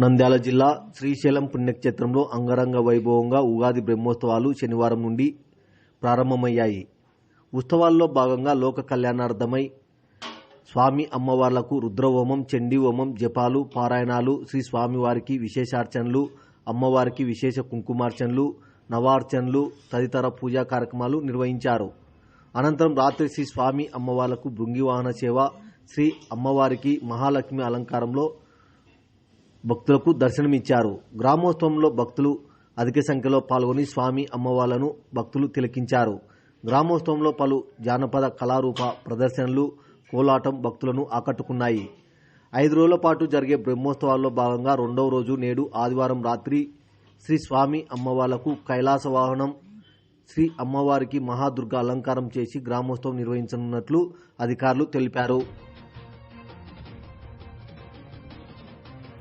నంద్యాల జిల్లా శ్రీశైలం పుణ్యక్షేత్రంలో అంగరంగ వైభవంగా ఉగాది బ్రహ్మోత్సవాలు శనివారం నుండి ప్రారంభమయ్యాయి. ఉత్సవాల్లో భాగంగా లోక కళ్యాణార్థమై స్వామి అమ్మవార్లకు రుద్రహోమం చండీ హోమం జపాలు పారాయణాలు శ్రీ స్వామివారికి విశేషార్చనలు అమ్మవారికి విశేష కుంకుమార్చనలు నవార్చనలు తదితర పూజా కార్యక్రమాలు నిర్వహించారు. అనంతరం రాత్రి శ్రీ స్వామి అమ్మవార్లకు భృంగివాహన సేవ శ్రీ అమ్మవారికి మహాలక్ష్మి అలంకారంలో భక్తులకు దర్శనమిచ్చారు. గ్రామోత్సవంలో భక్తులు అధిక సంఖ్యలో పాల్గొని స్వామి అమ్మవార్లను భక్తులు తిలకించారు. గ్రామోత్సవంలో పలు జానపద కళారూప ప్రదర్శనలు కోలాటం భక్తులను ఆకట్టుకున్నాయి. ఐదు రోజుల పాటు జరిగే బ్రహ్మోత్సవాల్లో భాగంగా రెండవ రోజు నేడు ఆదివారం రాత్రి శ్రీ స్వామి అమ్మవార్లకు కైలాస వాహనం శ్రీ అమ్మవారికి మహాదుర్గ అలంకారం చేసి గ్రామోత్సవం నిర్వహించనున్నట్లు అధికారులు తెలిపారు.